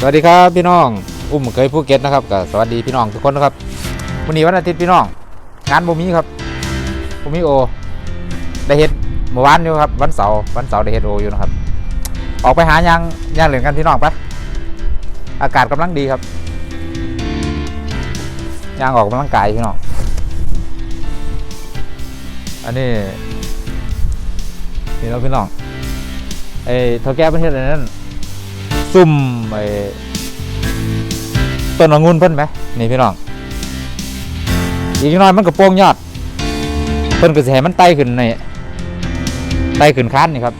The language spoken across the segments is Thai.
สวัสดีครับพี่น้อง อุ้มเคยภูเก็ตนะครับก็สวัสดีพี่น้องทุกคนนะครับวันนี้วันอาทิตย์พี่น้อง งานบ่มีครับบ่มีโอ ได้เฮ็ดเมื่อวานอยู่ครับ วันเสาร์วันเสาร์ได้เฮ็ดโออยู่นะครับ ออกไปหายางยางเหลืองกันพี่น้องปะอากาศกำลังดีครับยางออกกำลังกายพี่น้องอันนี้นี่เราพี่น้องไอ้เท่าแก่ประเทศอะไรนั่น ซุ่มไอ้ต้นองุ่นเพิ่นไหมนี่พี่น้อง อีกน้อยมันก็โป่งยอด เพิ่นก็สิให้มันไต่ขึ้นในไต่ขึ้นค้านนี่ครับ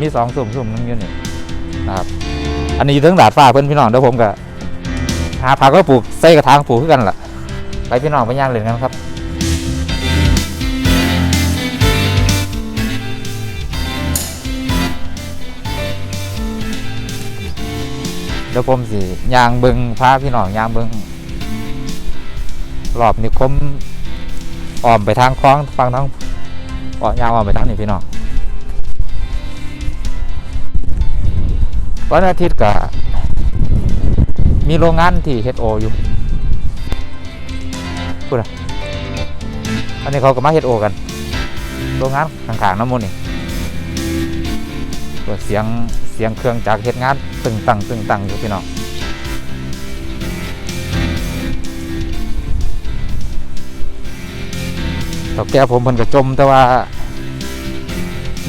มีสองสุ่มสุ่มหนึงอยู่นี่นะครับ อันนี้อยู่เทั้งดาดฟ้าเพิ่นพี่น้องเดี๋ยวผมก็หาผักก็ปลูกใส่กระถางปลูกคือกันล่ะ ไปพี่น้องไปย่างเล่นกันครับ เดี๋ยวผมสิยางเบิงพาพี่น้องยางเบิงรอบนิคมอ้อมไปทางคลองฟังทางอ้อมยางอ้อมไปทางนี้พี่น้องวันอาทิตย์ก็มีโรงงานที่เฮดโออยู่พูดอะอันนี้เขาก็มาเฮดโอกัน โรงงานข้างๆน้ำมูลนี่เปิดเสียงเสียงเครื่องจากเฮ็ดงาน ตึงตังตึงตังอยู่พี่น้องตอแก้ผมเพิ่นก็จมแต่ว่า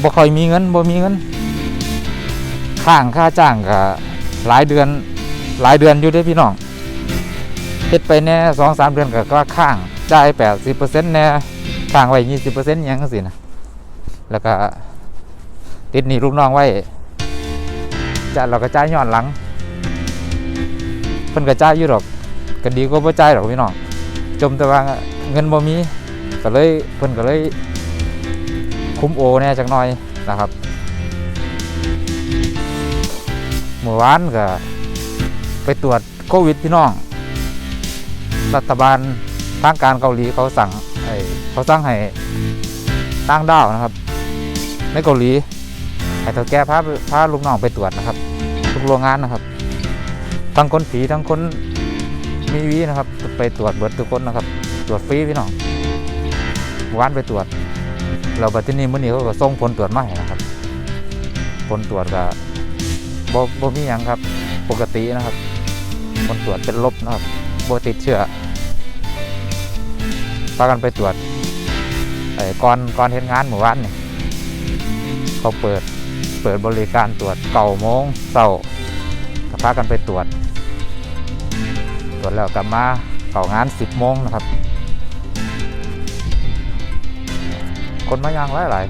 บ่ค่อยมีเงินบ่มีเงินข้างค่าจ้างก็หลายเดือนหลายเดือนอยู่ด้อพี่น้องเฮ็ดไปแน่สองสามเดือนก็ก็ข้างจ่ายแปดสิบเปอร์เซ็นต์แน่ข้างไว้ยี่สิบเปอร์เซ็นต์ยังจังซี่นะแล้วก็ติดหนี้ลูกน้องไว้ จะเราก็จ่ายย้อนหลังเพิ่นก็จ่ายอยู่ดอกก็ดีกว่าบ่จ่ายดอกพี่น้องจมแต่ว่าเงินบ่มีก็เลยเพิ่นก็เลยคุ้มโอแน่จักหน่อยนะครับเมื่อวานก็ไปตรวจโควิดพี่น้อง รัฐบาลทางการเกาหลีเขาสั่งไอ้เขาสั่งให้ต่างด้าวนะครับ ในเกาหลี ให้เท่าแก่พาพาลูกน้องไปตรวจนะครับ ทุกโรงงานนะครับ ทั้งคนผีทั้งคนมีวีนะครับ ไปตรวจเบิดทุกคนนะครับ ตรวจฟรีพี่น้องวานไปตรวจ เราบัดที่นี่มื้อนี้เขาก็ส่งผลตรวจมาให้นะครับ ผลตรวจก็บ่บ่มีหยังครับ ปกตินะครับผลตรวจเป็นลบนะครับบ่ติดเชื้อพากันไปตรวจไอ้ก่อนก่อนเฮ็ดงานเมื่อวานเนี่ยเขาเปิด เปิดบริการตรวจเก่าโมงเศร้าก็พากันไปตรวจ ตรวจแล้วกลับมาเก่างาน 10โมงนะครับ คนมายังหลายหลาย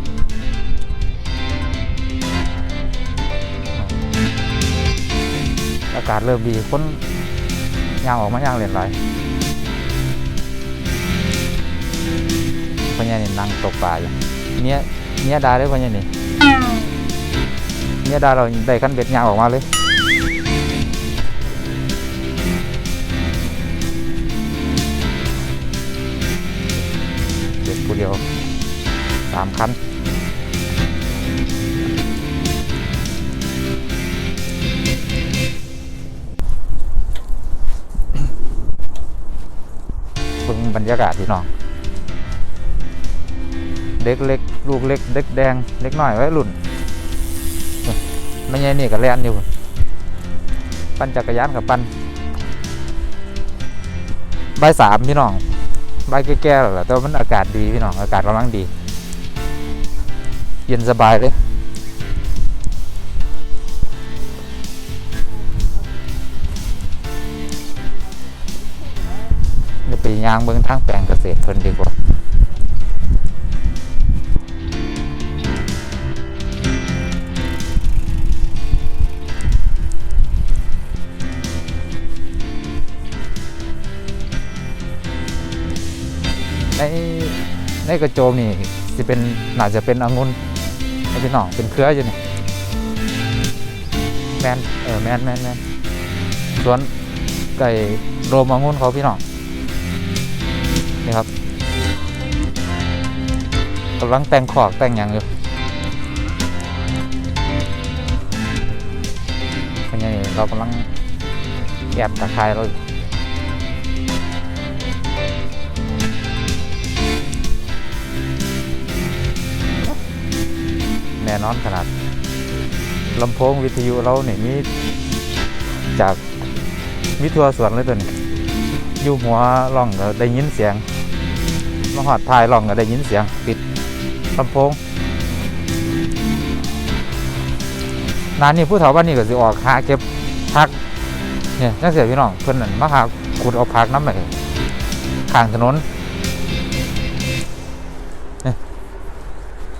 อากาศเริ่มดีคนย่างออกมาย่างเรียนหลายพญานี่นั่งตกปลาอยู่เมียเมียดาได้พญานี่ เนี่ยดาเราได้ขั้นเบ็ดยางออกมาเลยเบ็ดผู้เดียวสามคันเบิ่งบรรยากาศพี่น้องเด็กเล็ก ลูกเล็ก เด็กแดง เล็กน้อยไว้รุ่น ไม่ใช่นี่ก็แล่นอยู่ ปั่นจักรยานกับปั่นใบสามพี่น้องใบแก่ๆแล้วล่ะแต่ว่ามันอากาศดีพี่น้องอากาศกำลังดี เย็นสบายเลยเดี๋ยวไปยางเบิ่งทางแปลงเกษตรเพิ่นดีกว่า ในในกระโจมนี่สิเป็นน่าจะเป็นองุ่นให้พี่น้องเป็นเครืออยู่นี่แมนเออแมนแมนแมนสวนไก่โรมองุ่นเขาพี่น้องนี่ครับกำลังแต่งขอกแต่งอย่างอยู่เป็นไงเรากำลังแอบตะไคร้เราอยู่ แน่นอนขนาดลำโพงวิทยุเราเนี่ยมีจากมิทัวสวนเลยตัวนี้อยู่หัวร่องก็ได้ยินเสียงมาหอดทายร่องก็ได้ยินเสียงปิดลำโพงนานนี่ผู้เฒ่าบ้านนี่ก็สิออกหาเก็บผักเนี่ยจังเสียพี่น้องเพิ่นนั่นมาหาขุดเอาผักน้ำไปข้างถนน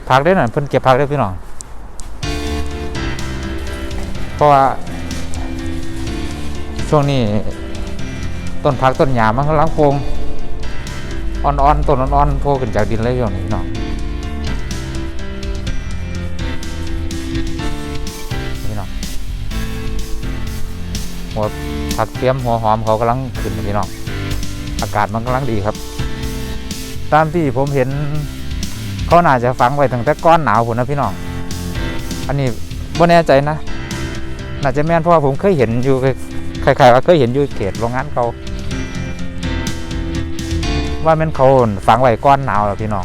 ผักได้นั่นเพิ่นเก็บผักได้พี่น้องเพราะว่าช่วงนี้ต้นผักต้นหญ้ามันกำลังโปงอ่อนๆต้นอ่อนๆโผล่ขึ้นจากดินเลยช่วงนี้พี่น้องพี่น้องหัวผักเทียมหัวหอมเขากำลังขึ้นพี่น้องอากาศมันกำลังดีครับ ตามที่ผมเห็น เขาน่าจะฝังไว้ตั้งแต่ก้อนหนาวผมนะพี่น้อง อันนี้บ่แน่ใจนะ น่าจะแม่นเพราะว่าผมเคยเห็นอยู่ใครๆว่าเคยเห็นอยู่เขตโรงงานเขา ว่าแม่นเขาฝังไว้ก้อนหนาวแล้วพี่น้อง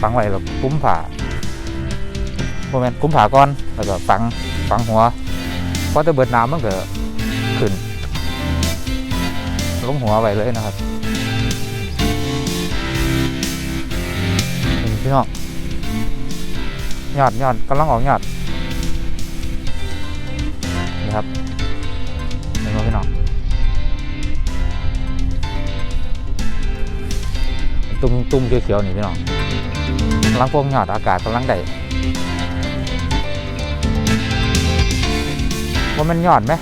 ฝังไว้แล้วคุ้มผ่าโมเมนต์กุ้มผาก้อนแล้วก็ฝังฝังหัวพอจะเบิดน้ำมันก็ขึ้นลงหัวไปเลยนะครับ พี่น้องยอดยอดกำลังออกยอดนี่ครับเห็นไหมพี่น้องตุ้มตุ้มเขียวๆนี่พี่น้องกำลังพวงยอดอากาศกำลังได้ว่ามันยอดไหม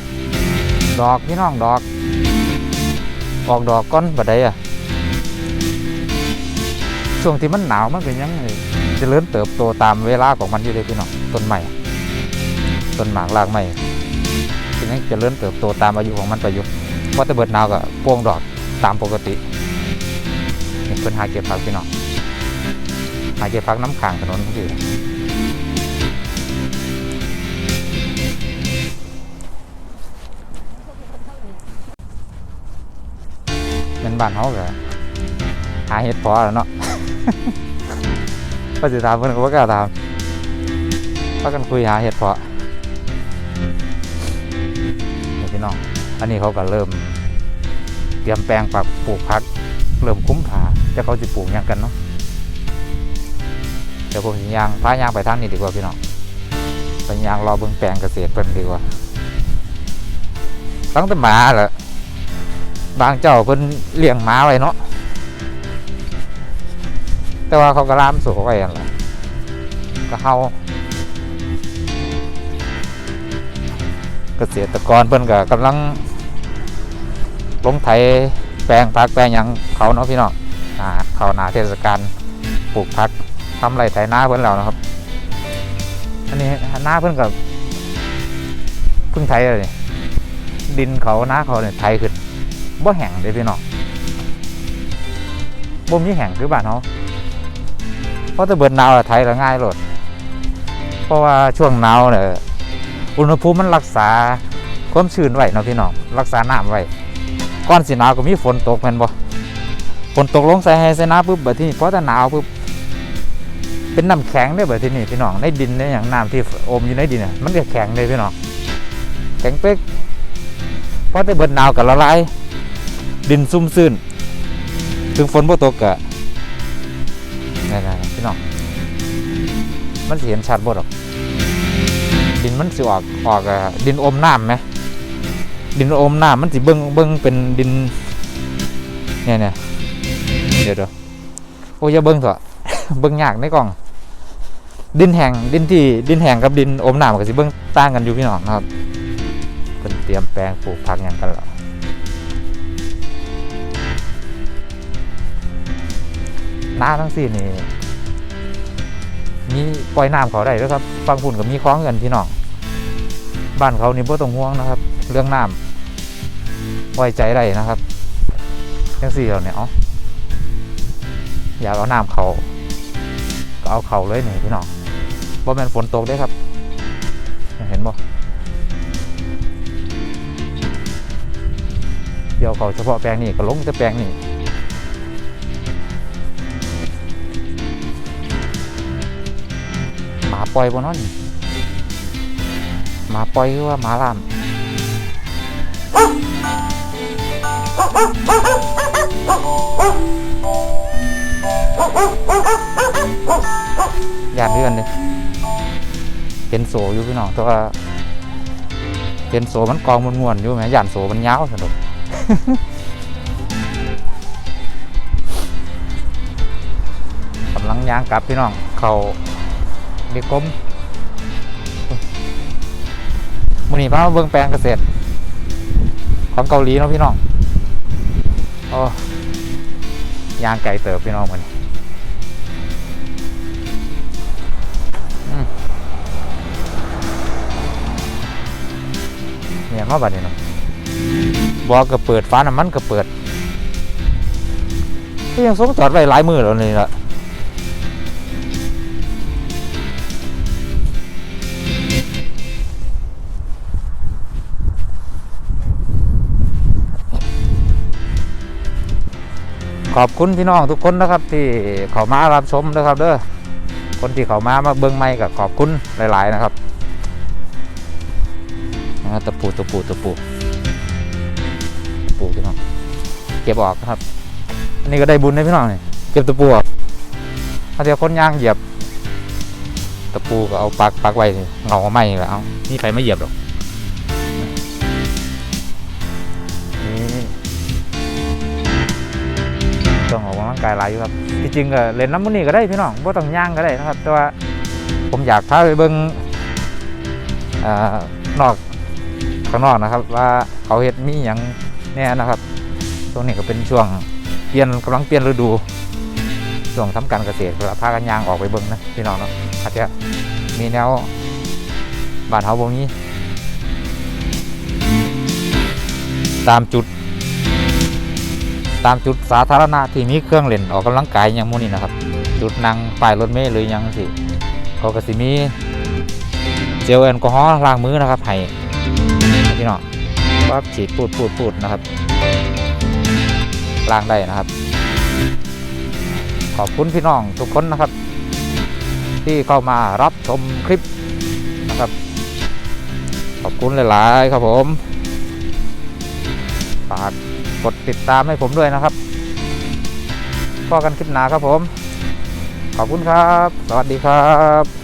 ดอกพี่น้องดอก ออกดอกก้อนบัดใดอะ ช่วงที่มันหนาวมันเป็นยังไงเจะเริ่มเติบโตตามเวลาของมันอยู่เลยพี่น้องต้นใหม่ต้นหมากรากใหม่เป็นยังจะเริ่มเติบโตตามอายุของมันไปอยู่พอจะเบิดหนาวก็โป่งดอกตามปกตินี่เพิ่นหาเก็บผักพี่น้องหาเก็บผักน้ำขางถนนที่เป็นบ้านเขาก็หาเห็ดพอแล้วเนาะ ก็จะถามเพื่อนก็บ่กล้าถามพากันคุยหาเห็ดพอนี่พี่น้อง อันนี้เขาก็เริ่ม เตรียมแปลงปรับปลูกพัก เริ่มคุ้มผาจะเขาจะปลูกหยังกันเนาะเดี๋ยวผมยางพายางไปทางนี้ดีกว่าพี่น้องไปยางรอเบิ่งแปลงเกษตรเพิ่นดีกว่าตั้งแต่หมาแหละบางเจ้าเพิ่นเลี้ยงหมาไว้เนาะ แต่ว่าเขาก็ล่ามโสไว้นั่นแหละก็เฮาเกษตรกรเพิ่นก็กำลังลงไถแปลงพักแปลงหยังเขาเนาะพี่น้องอ่าเขาหนาเทศกาลปลูกพักทำไรไถนาเพิ่นแล้วนะครับ อันนี้หน้าเพิ่นกับเพิ่งไถเลยดินเขาหน้าเขาเนี่ยไถขึ้นบ่แห้งเด้พี่น้องบ่มีแห้งคือบ้านเฮา เพราะถ้าเบิดหนาวอะไทยละง่ายโลดเพราะว่าช่วงหนาวเนี่ยอุณหภูมิมันรักษาความชื้นไว้เนาะพี่น้องรักษาน้ำไว้ก่อนสิหนาวก็มีฝนตกแม่นบ่ฝนตกลงใส่ให้ใส่น้ำปุ๊บแบัดทีนี้พอแต่หนาวปุ๊บเป็นน้ำแข็งได้อบัดทีนี้พี่น้องในดินในอย่างน้ำที่อมอยู่ในดินน่ะมันก็แข็งเลยพี่น้องแข็งเป๊กเพอแต่เบิดหนาวก็ละลายดินซุ่มซื่นถึงฝนบ่ตกกะนี่ๆ พี่น้องมันเห็นชัดบ่ดอกดินมันสิออกออกอะดินอมน้ำไหมดินอมน้ำมันสิเบิ่งเบิ่งเป็นดินเนี่ยเนี่ยเดี๋ยวเดี๋ยวโอ้ยเบิ่งเถอะเบิ่งยากในกล่อง ดินแห้งดินที่ดินแห้งกับดินอมน้ำก็สิเบิ่งต่างกันอยู่พี่น้องนะครับเป็นเตรียมแปลงปลูกผักหยังกันแล้วน้าทั้งสี่นี่ มีปล่อยน้ำเขาได้ด้วยครับฟังพุ่นกับมีคล้องเงินพี่น้องบ้านเขานี่พ่ต้องห่วงนะครับ เรื่องน้ำไว้ใจได้นะครับยังสี่เราเนี่ยอ๋ออยากเอาน้ำเขาก็เอาเขาเลยนี่พี่น้องบ่แม่นฝนตกได้ครับเห็นบ่เดี๋ยวเขาเฉพาะแปลงนี้ก็ลงจะแปลงนี้ ปล่อยบนนั้นหมาปล่อยคือว่าหมาลามยานเพื่อนเลยเห็นโสอยู่พี่น้องแต่ว่าเห็นโสมันกองมันม่วนๆอยู่ไหมยานโสมันยาวสนุกกำลังย่างกลับพี่น้องเขา เด็กกลมมือนี้พามาเบิ่งแปลงเกษตร ของเกาหลีเนาะพี่น้องโอ้ยางไก่เติบพี่น้องมันอืมเนี่ยมาบัดนี้เนาะบอกก็เปิดฟ้าน้ำมันก็เปิดก็ยังสงจอดไว้หลายมือแล้วนี่ละ ขอบคุณพี่น้องทุกคนนะครับ ที่เขามารับชมนะครับเด้อคนที่เขามามาเบิ้งไม่กับขอบคุณหลาย ๆ นะครับตะปูตะปูตะปูตะปูพี่น้องเก็บออกนะครับ อันนี้ก็ได้บุญนะพี่น้องนี่เก็บตะปูออกถ้าเดี๋ยวคนย่างเหยียบ ตะปูก็เอาปักปักไว้เงาไม่แล้วเอานี่ใครไม่เหยียบหรอก กกำลังกายหลายอยู่ครับที่จริงก็เล่นน้ำมันนี่ก็ได้พี่น้องบ่ต้องย่างก็ได้นะครับ แต่ว่าผมอยากพาไปเบิ่งอนอกข้างนอกนะครับ ว่าเขาเฮ็ดมีหยังแน่นะครับช่วงนี้ก็เป็นช่วงเปลี่ยนกำลังเปลี่ยนฤดูช่วงทำการเกษตรก็พากันย่างออกไปเบิ่งนะพี่น้องเนาะอาจจะมีแนวบานเฮาบ่มีตามจุด ตามจุดสาธารณะที่มีเครื่องเล่นออกกำลังกายอย่างมูนี่นะครับ จุดนั่งป้ายรถเมล์หรือยังสิเขาก็สิมีเจลแอลกอฮอล์ล้างมือนะครับให้พี่น้องว่าฉีดปูดปูดปูดนะครับล้างได้นะครับ ขอบคุณพี่น้องทุกคนนะครับ ที่เข้ามารับชมคลิปนะครับ ขอบคุณหลาย ๆ ครับผม กดติดตามให้ผมด้วยนะครับพอกันคลิปหนาครับผม ขอบคุณครับ สวัสดีครับ